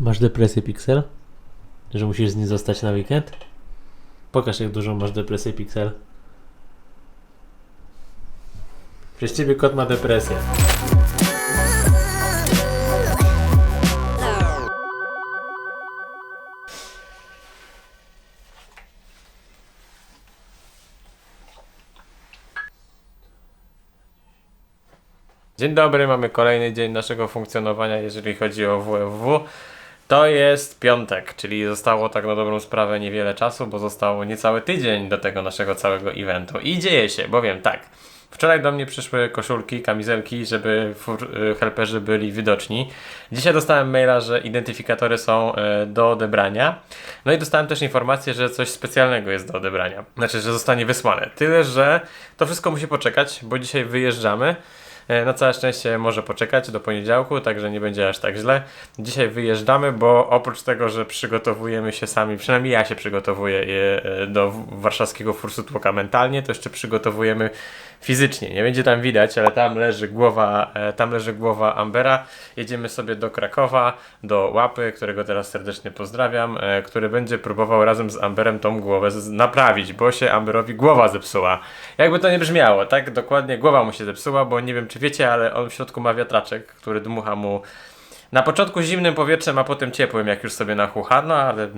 Masz depresję, Pixel? Że musisz z niej zostać na weekend? Pokaż, jak dużą masz depresję, Pixel. Przez ciebie kot ma depresję. Dzień dobry, mamy kolejny dzień naszego funkcjonowania, jeżeli chodzi o WFW. To jest piątek, czyli zostało tak na dobrą sprawę niewiele czasu, bo zostało niecały tydzień do tego naszego całego eventu. I dzieje się, bowiem tak. Wczoraj do mnie przyszły koszulki, kamizelki, żeby y, helperzy byli widoczni. Dzisiaj dostałem maila, że identyfikatory są e, do odebrania. No i dostałem też informację, że coś specjalnego jest do odebrania. Znaczy, że zostanie wysłane. Tyle, że to wszystko musi poczekać, bo dzisiaj wyjeżdżamy. E, Na całe szczęście może poczekać do poniedziałku, także nie będzie aż tak źle. Dzisiaj wyjeżdżamy, bo oprócz tego, że przygotowujemy się sami, przynajmniej ja się przygotowuję e, do warszawskiego Fursutłoka mentalnie, to jeszcze przygotowujemy fizycznie. Nie będzie tam widać, ale tam leży głowa, e, tam leży głowa Ambera. Jedziemy sobie do Krakowa, do Łapy, którego teraz serdecznie pozdrawiam, e, który będzie próbował razem z Amberem tą głowę naprawić, bo się Amberowi głowa zepsuła. Jakby to nie brzmiało, tak? Dokładnie głowa mu się zepsuła, bo nie wiem czy wiecie, ale on w środku ma wiatraczek, który dmucha mu na początku zimnym powietrzem, a potem ciepłym, jak już sobie nachucha, no ale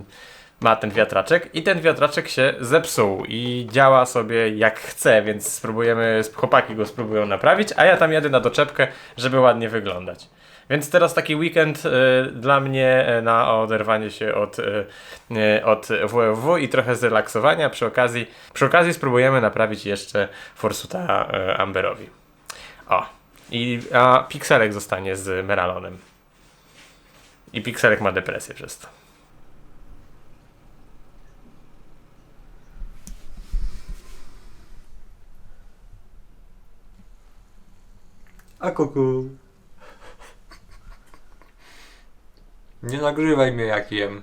ma ten wiatraczek i ten wiatraczek się zepsuł i działa sobie jak chce, więc spróbujemy, chłopaki go spróbują naprawić, a ja tam jadę na doczepkę, żeby ładnie wyglądać. Więc teraz taki weekend y, dla mnie y, na oderwanie się od, y, y, od WFW i trochę zrelaksowania. Przy okazji, przy okazji spróbujemy naprawić jeszcze Forsuta y, Amberowi. O. I, a Pixelek zostanie z Meralonem. I Pixelek ma depresję przez to. A kuku. Nie nagrywaj mnie jak jem.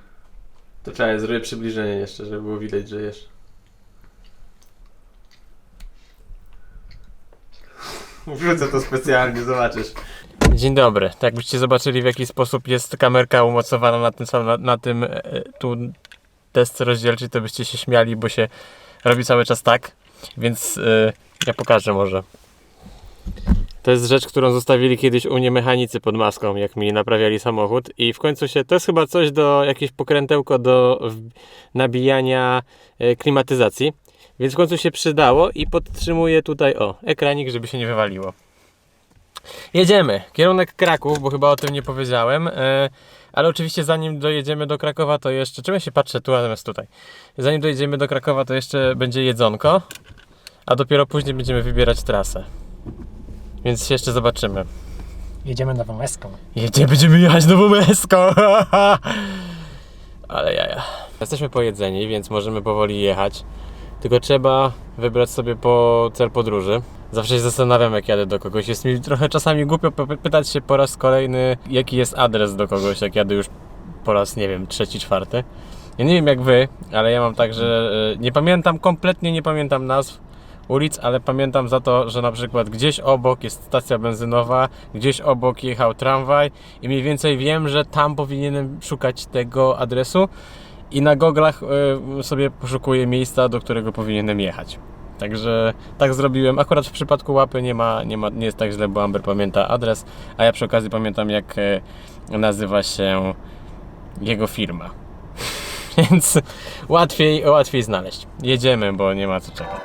To trzeba zrobić przybliżenie jeszcze, żeby było widać, że jesz. Wrzucę to specjalnie, zobaczysz. Dzień dobry. Tak jakbyście zobaczyli w jaki sposób jest kamerka umocowana na tym na, na tym e, tu test rozdzielczy, to byście się śmiali, bo się robi cały czas tak. Więc e, ja pokażę może. To jest rzecz, którą zostawili kiedyś u mnie mechanicy pod maską, jak mi naprawiali samochód i w końcu się, to jest chyba coś do, jakieś pokrętełko do nabijania e, klimatyzacji, więc w końcu się przydało i podtrzymuję tutaj, o, ekranik, żeby się nie wywaliło. Jedziemy, kierunek Kraków, bo chyba o tym nie powiedziałem, e, ale oczywiście zanim dojedziemy do Krakowa, to jeszcze, czym ja się patrzę tu, a zamiast tutaj, zanim dojedziemy do Krakowa, to jeszcze będzie jedzonko, a dopiero później będziemy wybierać trasę. Więc się jeszcze zobaczymy. Jedziemy nową eską. Jedzie, będziemy jechać nową eską. Ale jaja. Jesteśmy pojedzeni, więc możemy powoli jechać. Tylko trzeba wybrać sobie po cel podróży. Zawsze się zastanawiam, jak jadę do kogoś. Jest mi trochę czasami głupio py- pytać się po raz kolejny, jaki jest adres do kogoś, jak jadę już po raz, nie wiem, trzeci, czwarty. Ja nie wiem jak wy, ale ja mam tak, że e, nie pamiętam, kompletnie nie pamiętam nazw ulic, ale pamiętam za to, że na przykład gdzieś obok jest stacja benzynowa, gdzieś obok jechał tramwaj i mniej więcej wiem, że tam powinienem szukać tego adresu i na goglach y, sobie poszukuję miejsca, do którego powinienem jechać. Także tak zrobiłem. Akurat w przypadku łapy nie ma, nie ma, nie jest tak źle, bo Amber pamięta adres, a ja przy okazji pamiętam jak e, nazywa się jego firma. Więc łatwiej, łatwiej znaleźć. Jedziemy, bo nie ma co czekać.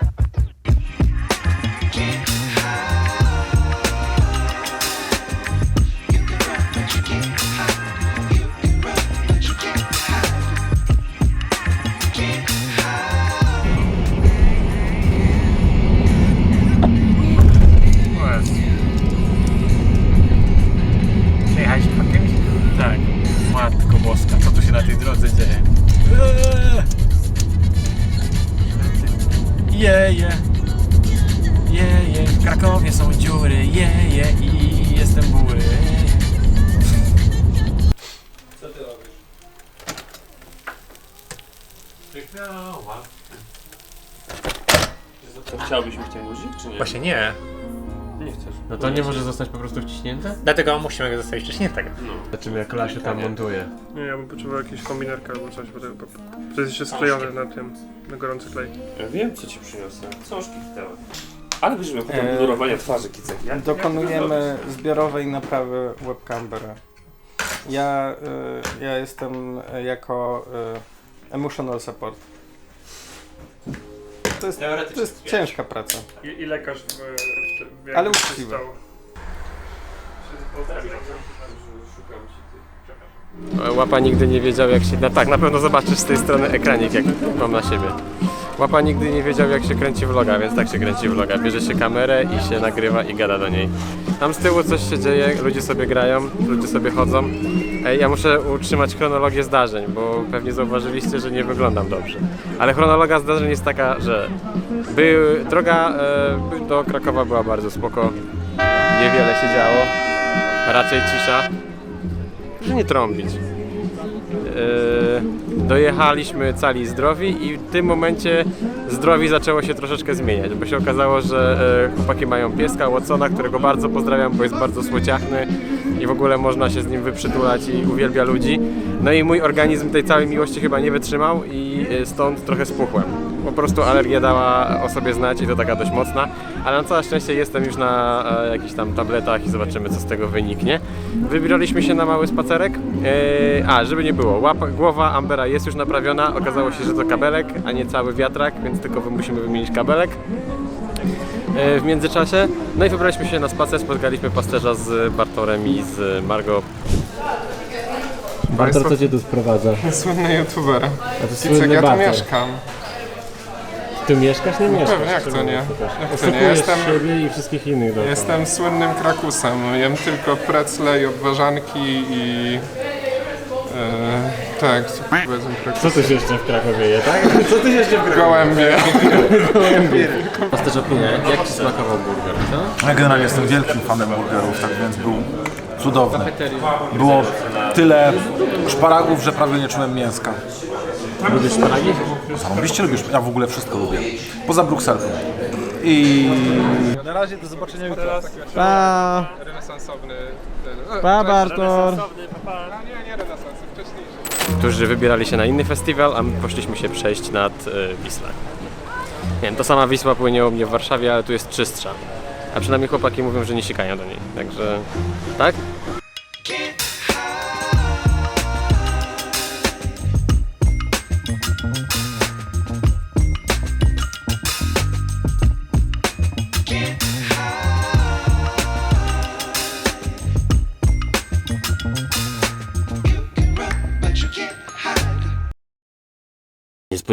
Chciałbyś mi w tym guzik, czy nie? Właśnie nie. Nie chcesz. No to nie może zostać po prostu wciśnięte? Dlatego musimy go zostawić wcześniejszego. Zobaczymy jak Lasiu tam montuje. Nie, ja bym potrzebował jakiejś kombinerka albo coś, bo to, bo to jest jeszcze sklejone na tym, na gorący klej. Ja wiem, co ci przyniosę. Książki czytałem. Ale miał potem Eee, blurowania twarzy kicek. Ja, Dokonujemy zbiorowej naprawy webcamera. Ja, y, ja jestem y, jako y, emotional support. To jest, to jest ciężka praca. I, i lekarz w, w, w, w Ale uczciwe. stało. Łapa nigdy nie wiedział jak się... No tak, na pewno zobaczysz z tej strony ekranik jak mam na siebie. Łapa nigdy nie wiedział jak się kręci vloga, więc tak się kręci vloga. Bierze się kamerę i się nagrywa i gada do niej. Tam z tyłu coś się dzieje, ludzie sobie grają, ludzie sobie chodzą. Ej, ja muszę utrzymać chronologię zdarzeń, bo pewnie zauważyliście, że nie wyglądam dobrze. Ale chronologia zdarzeń jest taka, że był, droga e, do Krakowa była bardzo spoko. Niewiele się działo. Raczej cisza. Proszę nie trąbić. Yy, dojechaliśmy cali zdrowi i w tym momencie zdrowi zaczęło się troszeczkę zmieniać, bo się okazało, że yy, chłopaki mają pieska Watsona, którego bardzo pozdrawiam, bo jest bardzo słociachny i w ogóle można się z nim wyprzytulać i uwielbia ludzi. No i mój organizm tej całej miłości chyba nie wytrzymał i yy, stąd trochę spuchłem. Po prostu alergia dała o sobie znać i to taka dość mocna, ale na całe szczęście jestem już na e, jakichś tam tabletach i zobaczymy co z tego wyniknie. Wybieraliśmy się na mały spacerek. E, a, żeby nie było, łapa, głowa Ambera jest już naprawiona. Okazało się, że to kabelek, a nie cały wiatrak, więc tylko musimy wymienić kabelek. E, w międzyczasie. No i wybraliśmy się na spacer, spotkaliśmy pasterza z Bartorem i z Margo. Bartor, co cię tu sprowadza? Słynny youtuber. A to Kicek, ja tu mieszkam. Tu mieszkasz? Nie mieszkasz. Pewnie, jak to nie? Jak to nie? Oszukujesz Jestem, siebie i wszystkich innych dookoła. jestem słynnym krakusem. Jem tylko precle i obwarzanki i... E, tak, powiedzmy Co krakusem. tu się jeszcze w Krakowie je, tak? Co tu się jeszcze w Krakowie Gołębie. Pasterz opinia, jak Ci smakował burger, co? Ja generalnie jestem wielkim fanem burgerów, tak więc był cudowny. Było tyle szparagów, że prawie nie czułem mięska. Lubisz szparagi? Oczywiście lubisz, ja w ogóle wszystko lubię. Poza Brukselką. I Na razie do zobaczenia jutro. Pa! Renesansowny. Pa Bartor! Nie, nie renesansy, wcześniejszy. którzy wybierali się na inny festiwal, a my poszliśmy się przejść nad y, Wisłę. Nie wiem, to sama Wisła płynie u mnie w Warszawie, ale tu jest czystsza. A przynajmniej chłopaki mówią, że nie sikają do niej. Także, tak?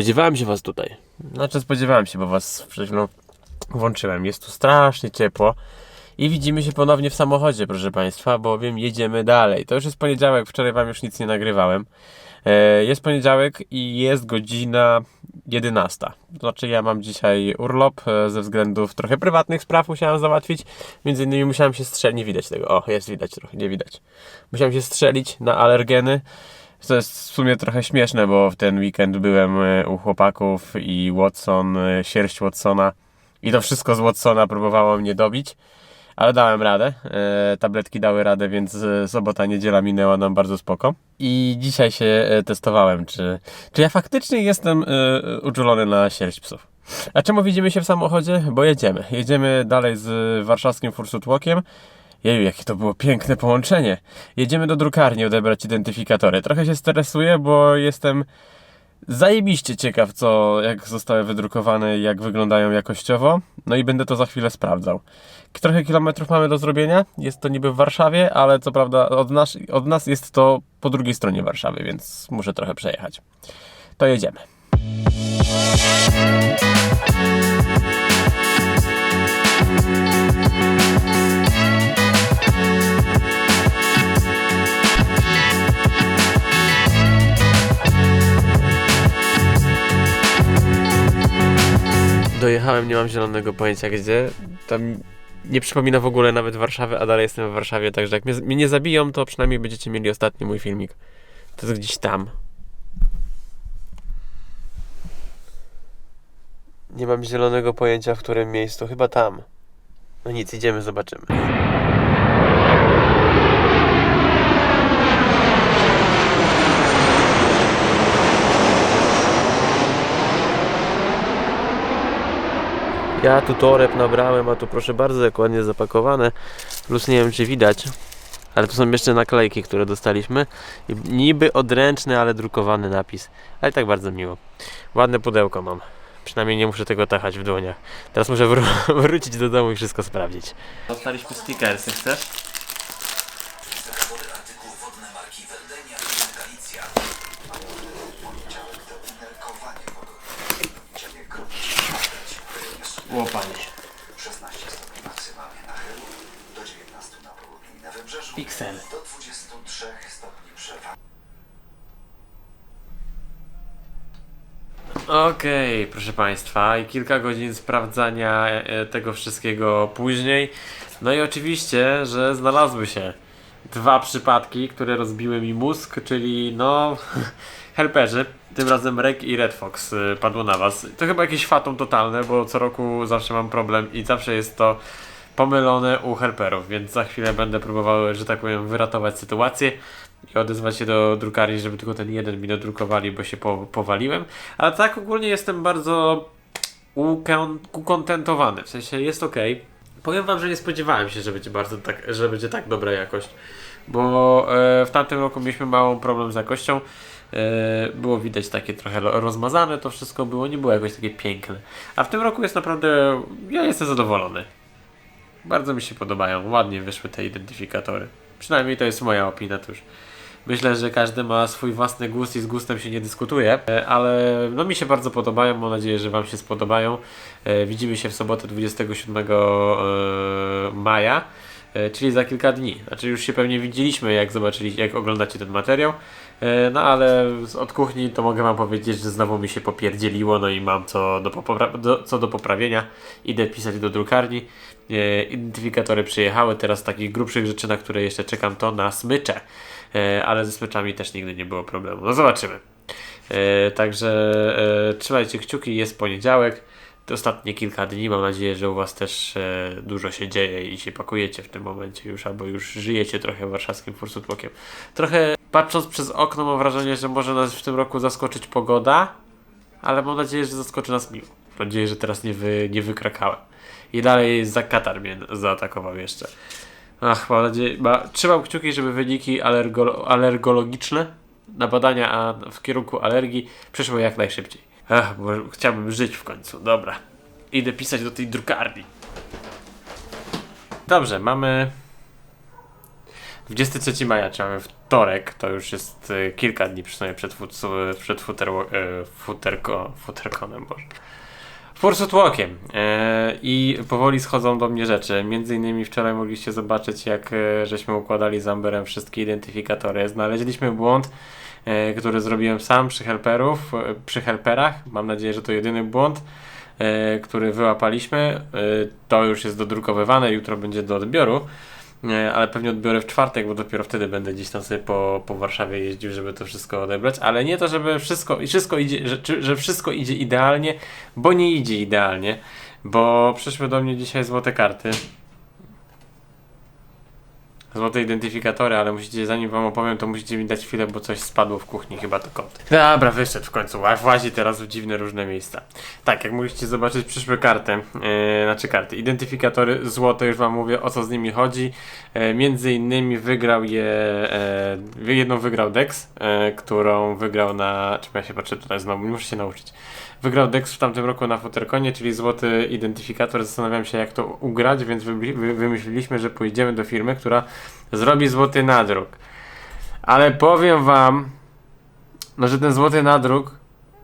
Spodziewałem się was tutaj. Znaczy spodziewałem się, bo was przed chwilą włączyłem. Jest tu strasznie ciepło. I widzimy się ponownie w samochodzie, proszę Państwa, bowiem jedziemy dalej. To już jest poniedziałek, wczoraj Wam już nic nie nagrywałem. E, Jest poniedziałek i jest godzina 11. To znaczy ja mam dzisiaj urlop e, ze względów trochę prywatnych spraw musiałem załatwić. Między innymi musiałem się strzelić, nie widać tego, o jest widać trochę, nie widać. Musiałem się strzelić na alergeny. To jest w sumie trochę śmieszne, bo w ten weekend byłem e, u chłopaków i Watson, e, sierść Watsona i to wszystko z Watsona próbowało mnie dobić, ale dałem radę. E, tabletki dały radę, więc sobota, niedziela minęła nam bardzo spoko. I dzisiaj się testowałem, czy, czy ja faktycznie jestem uczulony na sierść psów. A czemu widzimy się w samochodzie? Bo jedziemy. Jedziemy dalej z warszawskim Fursutłokiem. Jeju, jakie to było piękne połączenie. Jedziemy do drukarni odebrać identyfikatory. Trochę się stresuję, bo jestem zajebiście ciekaw, co, jak zostały wydrukowane i jak wyglądają jakościowo. No i będę to za chwilę sprawdzał. Trochę kilometrów mamy do zrobienia. Jest to niby w Warszawie, ale co prawda od nas, od nas jest to po drugiej stronie Warszawy, więc muszę trochę przejechać. To jedziemy. Dojechałem, nie mam zielonego pojęcia gdzie. Tam nie przypomina w ogóle nawet Warszawy, a dalej jestem w Warszawie, także jak mnie, mnie nie zabiją, to przynajmniej będziecie mieli ostatni mój filmik. To jest gdzieś tam. Nie mam zielonego pojęcia w którym miejscu, chyba tam. No nic, idziemy, zobaczymy. Ja tu toreb nabrałem, a tu proszę bardzo dokładnie zapakowane. Plus nie wiem czy widać, ale tu są jeszcze naklejki, które dostaliśmy. Niby odręczny, ale drukowany napis. Ale tak bardzo miło. Ładne pudełko mam. Przynajmniej nie muszę tego tachać w dłoniach. Teraz muszę wró- wrócić do domu i wszystko sprawdzić. Dostaliśmy stickersy, chcesz? Łopanie. Pixel. Okej, proszę Państwa, i kilka godzin sprawdzania e, tego wszystkiego później. No i oczywiście, że znalazły się dwa przypadki, które rozbiły mi mózg, czyli no helperzy. Tym razem Rek i Red Fox y, padło na was. To chyba jakieś fatum totalne, bo co roku zawsze mam problem i zawsze jest to pomylone u helperów, więc za chwilę będę próbował, że tak powiem, wyratować sytuację i odezwać się do drukarni, żeby tylko ten jeden mi dodrukowali, bo się po, powaliłem. Ale tak ogólnie jestem bardzo ukon- ukontentowany, w sensie jest ok. Powiem wam, że nie spodziewałem się, że będzie bardzo tak, że będzie tak dobra jakość, bo e, w tamtym roku mieliśmy mały problem z jakością. E, było widać takie trochę rozmazane, to wszystko było, nie było jakoś takie piękne. A w tym roku jest naprawdę, ja jestem zadowolony. Bardzo mi się podobają, ładnie wyszły te identyfikatory. Przynajmniej to jest moja opinia, to już Myślę, że każdy ma swój własny gust i z gustem się nie dyskutuje, e, ale no mi się bardzo podobają, mam nadzieję, że Wam się spodobają. E, Widzimy się w sobotę 27 e, maja, czyli za kilka dni. Znaczy już się pewnie widzieliśmy, jak zobaczyliście, jak oglądacie ten materiał. No ale od kuchni to mogę Wam powiedzieć, że znowu mi się popierdzieliło, no i mam co do, do, co do poprawienia. Idę pisać do drukarni. Identyfikatory przyjechały, teraz takich grubszych rzeczy, na które jeszcze czekam, to na smycze. E, ale ze smyczami też nigdy nie było problemu. No zobaczymy. E, także e, trzymajcie kciuki, jest poniedziałek. Ostatnie kilka dni, mam nadzieję, że u Was też dużo się dzieje i się pakujecie w tym momencie już, albo już żyjecie trochę warszawskim Fursutłokiem. Trochę patrząc przez okno mam wrażenie, że może nas w tym roku zaskoczyć pogoda, ale mam nadzieję, że zaskoczy nas miło. Mam nadzieję, że teraz nie, wy, nie wykrakałem. I dalej za Katar mnie zaatakował jeszcze. Ach, mam nadzieję, ma, trzymam kciuki, żeby wyniki alergo, alergologiczne na badania a w kierunku alergii przeszły jak najszybciej. Ach, bo chciałbym żyć w końcu. Dobra. Idę pisać do tej drukarni. Dobrze, mamy 23 maja, czy mamy wtorek, to już jest y, kilka dni przynajmniej przed, fut, przed futer, y, futerko, futerkonem, boże. Fursutłokiem e, i powoli schodzą do mnie rzeczy. Między innymi wczoraj mogliście zobaczyć, jak e, żeśmy układali z Amberem wszystkie identyfikatory. Znaleźliśmy błąd, e, który zrobiłem sam przy helperów, przy helperach. Mam nadzieję, że to jedyny błąd, który wyłapaliśmy. To już jest dodrukowywane, jutro będzie do odbioru. Ale pewnie odbiorę w czwartek, bo dopiero wtedy będę gdzieś tam sobie po, po Warszawie jeździł, żeby to wszystko odebrać, ale nie to, żeby wszystko, wszystko idzie, że, że wszystko idzie idealnie, bo nie idzie idealnie, bo przyszły do mnie dzisiaj złote karty. Złote identyfikatory, ale musicie, zanim wam opowiem, to musicie mi dać chwilę, bo coś spadło w kuchni, chyba to kot. Dobra, wyszedł w końcu, ła- włazi teraz w dziwne różne miejsca. Tak, jak mogliście zobaczyć, przyszły karty, yy, znaczy karty, identyfikatory złote, już wam mówię o co z nimi chodzi. E, między innymi wygrał je, e, jedną wygrał Dex, e, którą wygrał na, czym ja się patrzę tutaj znowu, muszę się nauczyć. Wygrał Dex w tamtym roku na Futerkonie, czyli złoty identyfikator. Zastanawiam się jak to ugrać, więc wymyśli- wy- wymyśliliśmy, że pójdziemy do firmy, która zrobi złoty nadruk. Ale powiem wam, no że ten złoty nadruk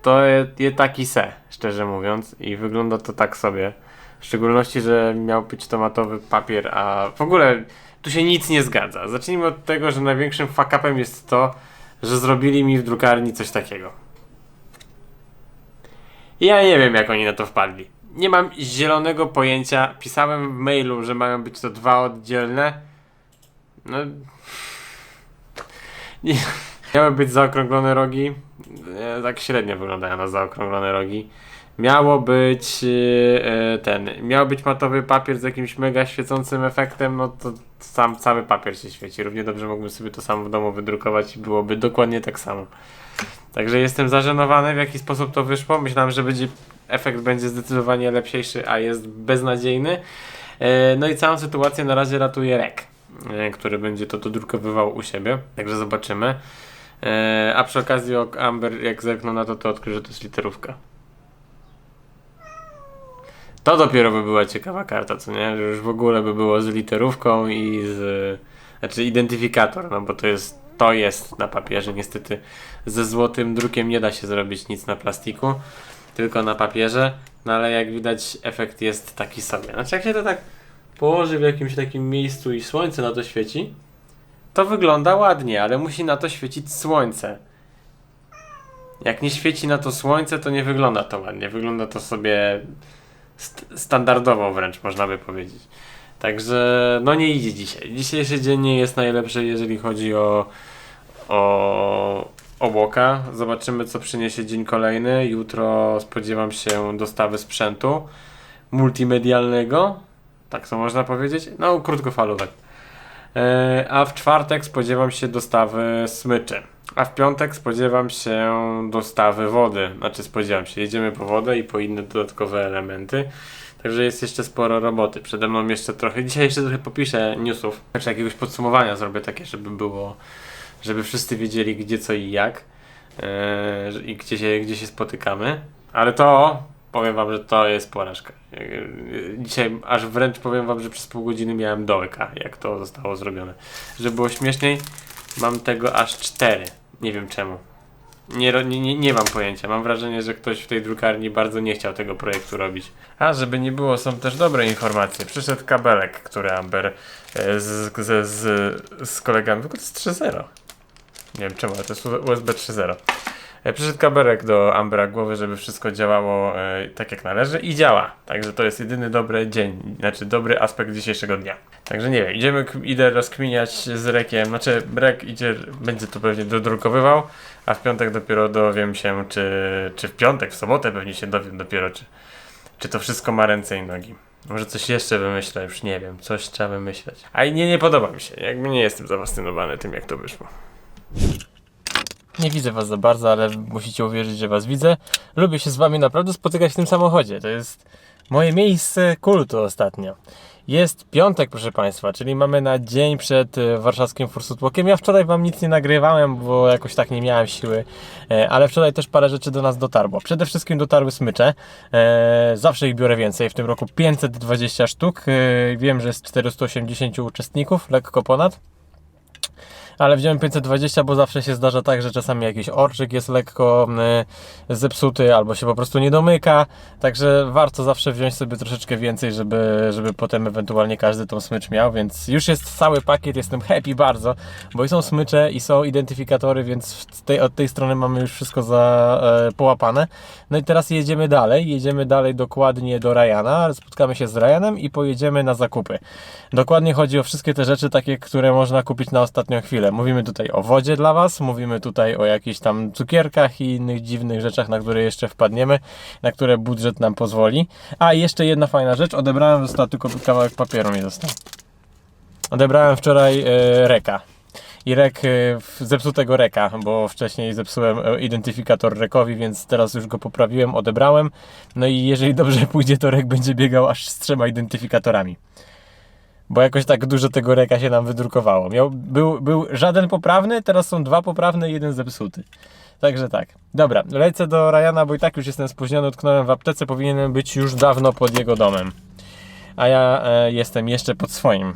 to jest je taki se, szczerze mówiąc, i wygląda to tak sobie. W szczególności, że miał być tomatowy papier, a w ogóle tu się nic nie zgadza. Zacznijmy od tego, że największym fuck-upem jest to, że zrobili mi w drukarni coś takiego. Ja nie wiem, jak oni na to wpadli. Nie mam zielonego pojęcia. Pisałem w mailu, że mają być to dwa oddzielne. No. Nie. Miały być zaokrąglone rogi. E, Tak średnio wyglądają na zaokrąglone rogi. Miało być e, ten, miał być matowy papier z jakimś mega świecącym efektem, no to sam cały papier się świeci. Równie dobrze mógłbym sobie to samo w domu wydrukować i byłoby dokładnie tak samo. Także jestem zażenowany w jaki sposób to wyszło. Myślałem, że będzie efekt będzie zdecydowanie lepszy, a jest beznadziejny. E, No i całą sytuację na razie ratuje Rek, e, który będzie to dodrukowywał u siebie. Także zobaczymy. E, A przy okazji ok, Amber jak zerknął na to, to odkrył, że to jest literówka. To dopiero by była ciekawa karta, co nie? Że już w ogóle by było z literówką i z... Znaczy identyfikator, no bo to jest, to jest na papierze. Niestety ze złotym drukiem nie da się zrobić nic na plastiku, tylko na papierze. No ale jak widać efekt jest taki sobie. Znaczy jak się to tak położy w jakimś takim miejscu i słońce na to świeci, to wygląda ładnie, ale musi na to świecić słońce. Jak nie świeci na to słońce, to nie wygląda to ładnie. Wygląda to sobie st- standardowo wręcz, można by powiedzieć. Także no nie idzie dzisiaj. Dzisiejszy dzień nie jest najlepszy, jeżeli chodzi o, o obłoka. Zobaczymy, co przyniesie dzień kolejny. Jutro spodziewam się dostawy sprzętu multimedialnego. Tak to można powiedzieć. No, krótkofalówek. E, A w czwartek spodziewam się dostawy smyczy. A w piątek spodziewam się dostawy wody. Znaczy spodziewam się, jedziemy po wodę i po inne dodatkowe elementy. Także jest jeszcze sporo roboty. Przede mną jeszcze trochę. Dzisiaj jeszcze trochę popiszę newsów. Czy jakiegoś podsumowania zrobię takie, żeby było, żeby wszyscy wiedzieli gdzie, co i jak. że- I gdzie się, gdzie się spotykamy. Ale to powiem wam, że to jest porażka. E, Dzisiaj aż wręcz powiem wam, że przez pół godziny miałem dołeka, jak to zostało zrobione. Żeby było śmieszniej, mam tego aż cztery. Nie wiem czemu. Nie, nie, nie, mam pojęcia. Mam wrażenie, że ktoś w tej drukarni bardzo nie chciał tego projektu robić. A żeby nie było, są też dobre informacje. Przyszedł kabelek, który Amber e, z, z, z, z kolegami. Ogóle to jest 3.0. Nie wiem czemu, ale to jest USB 3.0. E, Przyszedł kabelek do Ambera głowy, żeby wszystko działało e, tak jak należy i działa. Także to jest jedyny dobry dzień, znaczy dobry aspekt dzisiejszego dnia. Także nie wiem, idziemy, idę rozkminiać z Rekiem, znaczy Rek idzie, będzie to pewnie dodrukowywał, a w piątek dopiero dowiem się, czy, czy w piątek, w sobotę pewnie się dowiem dopiero, czy, czy to wszystko ma ręce i nogi. Może coś jeszcze wymyślę, już nie wiem, coś trzeba wymyśleć. A i nie, nie podoba mi się, jakby nie jestem zafascynowany tym, jak to wyszło. Nie widzę was za bardzo, ale musicie uwierzyć, że was widzę. Lubię się z wami naprawdę spotykać w tym samochodzie. To jest moje miejsce kultu ostatnio. Jest piątek, proszę Państwa, czyli mamy na dzień przed e, warszawskim Fursutłokiem. Ja wczoraj Wam nic nie nagrywałem, bo jakoś tak nie miałem siły, e, ale wczoraj też parę rzeczy do nas dotarło. Przede wszystkim dotarły smycze. E, Zawsze ich biorę więcej, w tym roku 520 sztuk. Wiem, że jest 480 uczestników, lekko ponad ale wziąłem 520, bo zawsze się zdarza tak, że czasami jakiś orczyk jest lekko y, zepsuty albo się po prostu nie domyka, także warto zawsze wziąć sobie troszeczkę więcej, żeby, żeby potem ewentualnie każdy tą smycz miał, więc już jest cały pakiet, jestem happy bardzo, bo i są smycze i są identyfikatory, więc tej, od tej strony mamy już wszystko za, e, połapane. No i teraz jedziemy dalej, jedziemy dalej dokładnie do Ryana, spotkamy się z Ryanem i pojedziemy na zakupy. Dokładnie chodzi o wszystkie te rzeczy takie, które można kupić na ostatnią chwilę. Mówimy tutaj o wodzie dla Was, mówimy tutaj o jakichś tam cukierkach i innych dziwnych rzeczach, na które jeszcze wpadniemy, na które budżet nam pozwoli. A jeszcze jedna fajna rzecz, odebrałem, został tylko kawałek papieru mi został. Odebrałem wczoraj e, reka. I rek, e, zepsutego reka, bo wcześniej zepsułem e, identyfikator rekowi, więc teraz już go poprawiłem, odebrałem. No i jeżeli dobrze pójdzie, to rek będzie biegał aż z trzema identyfikatorami bo jakoś tak dużo tego reka się nam wydrukowało. Miał, był, był żaden poprawny, teraz są dwa poprawne i jeden zepsuty. Także tak. Dobra, lecę do Ryana, bo i tak już jestem spóźniony, utknąłem w aptece, powinienem być już dawno pod jego domem. A ja e, jestem jeszcze pod swoim.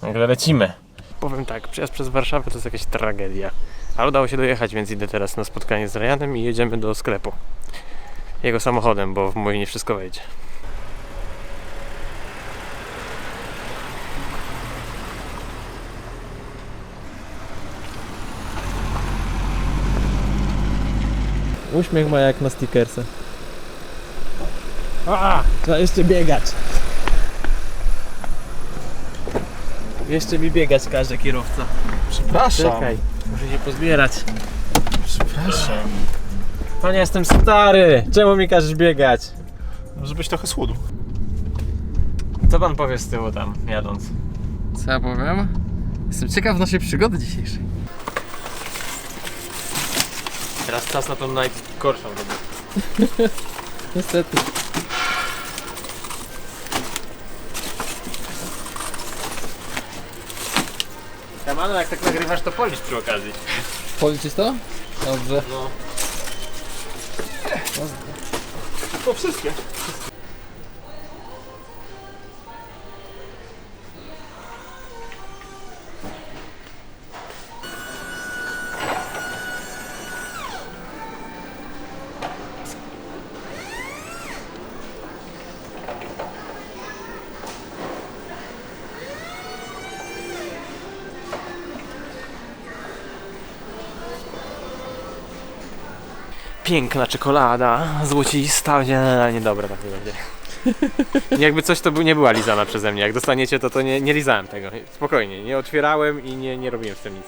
Także lecimy. Powiem tak, przyjazd przez Warszawę to jest jakaś tragedia. Ale udało się dojechać, więc idę teraz na spotkanie z Ryanem i jedziemy do sklepu. Jego samochodem, bo w mój nie wszystko wejdzie. Uśmiech ma jak na stickersach. Trzeba jeszcze biegać. Jeszcze mi biegać każe kierowca. Przepraszam. Czekaj, muszę się pozbierać. Przepraszam. Panie, jestem stary! Czemu mi każesz biegać? Żebyś trochę schudł. Co pan powie z tyłu tam, jadąc? Co ja powiem? Jestem ciekaw naszej przygody dzisiejszej. Teraz czas na tą najgorszą robotę. Niestety. Kamano, jak tak nagrywasz, to policz przy okazji. Policzyć to? Dobrze. No. To wszystkie. Piękna czekolada, złocista, nie, niedobra tak będzie. Jakby coś to nie była lizana przeze mnie. Jak dostaniecie to, to nie, nie lizałem tego. Spokojnie, nie otwierałem i nie, nie robiłem z tym nic.